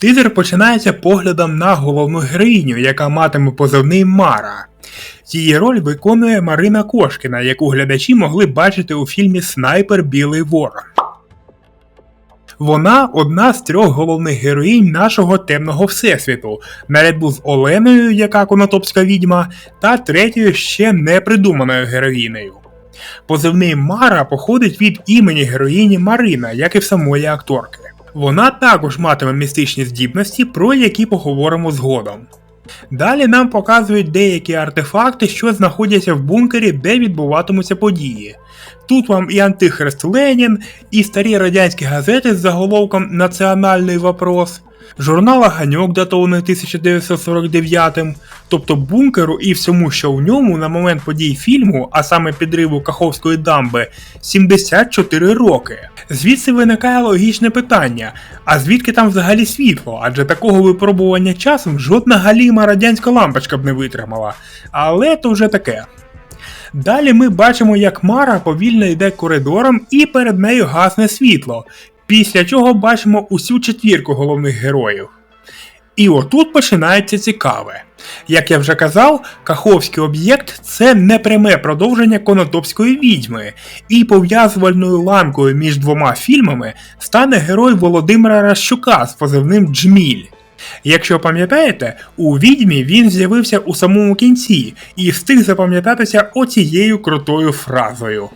Тизер починається поглядом на головну героїню, яка матиме позивний Мара. Її роль виконує Марина Кошкіна, яку глядачі могли бачити у фільмі Снайпер Білий Ворон. Вона одна з трьох головних героїнь нашого темного всесвіту, наряду з Оленою, яка конотопська відьма, та третьою ще не придуманою героїнею. Позивний Мара походить від імені героїні Марина, як і в самої акторки. Вона також матиме містичні здібності, про які поговоримо згодом. Далі нам показують деякі артефакти, що знаходяться в бункері, де відбуватимуться події. Тут вам і Антихрист Ленін, і старі радянські газети з заголовком Національний вопрос, журнал Ганьок датований 1949, тобто бункеру і всьому, що в ньому на момент подій фільму, а саме підриву Каховської дамби, 74 роки. Звідси виникає логічне питання: а звідки там взагалі світло? Адже такого випробування часом жодна галіма радянська лампочка б не витримала. Але то вже таке. Далі ми бачимо, як Мара повільно йде коридором і перед нею гасне світло, після чого бачимо усю четвірку головних героїв. І отут починається цікаве. Як я вже казав, Каховський об'єкт це непряме продовження Конотопської відьми, і пов'язувальною ланкою між двома фільмами стане герой Володимира Ращука з позивним Джміль. Якщо пам'ятаєте, у відьмі він з'явився у самому кінці і встиг запам'ятатися оцією крутою фразою.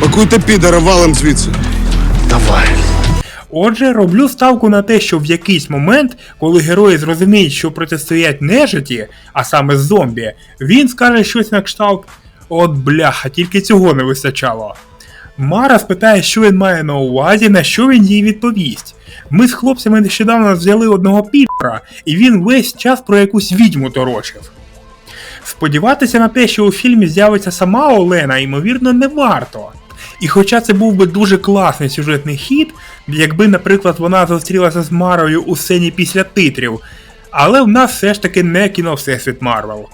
Пакуйте підара валом звідси. Давай. Отже, роблю ставку на те, що в якийсь момент, коли герої зрозуміють, що протистоять нежиті, а саме зомбі, він скаже щось на кшталт От бляха, тільки цього не вистачало. Мара спитає, що він має на увазі, на що він їй відповість. Ми з хлопцями нещодавно взяли одного підпра, і він весь час про якусь відьму торочив. Сподіватися на те, що у фільмі з'явиться сама Олена, ймовірно, не варто. І хоча це був би дуже класний сюжетний хід, якби, наприклад, вона зустрілася з Марою у сцені після титрів, але в нас все ж таки не кіно Всесвіт Марвел.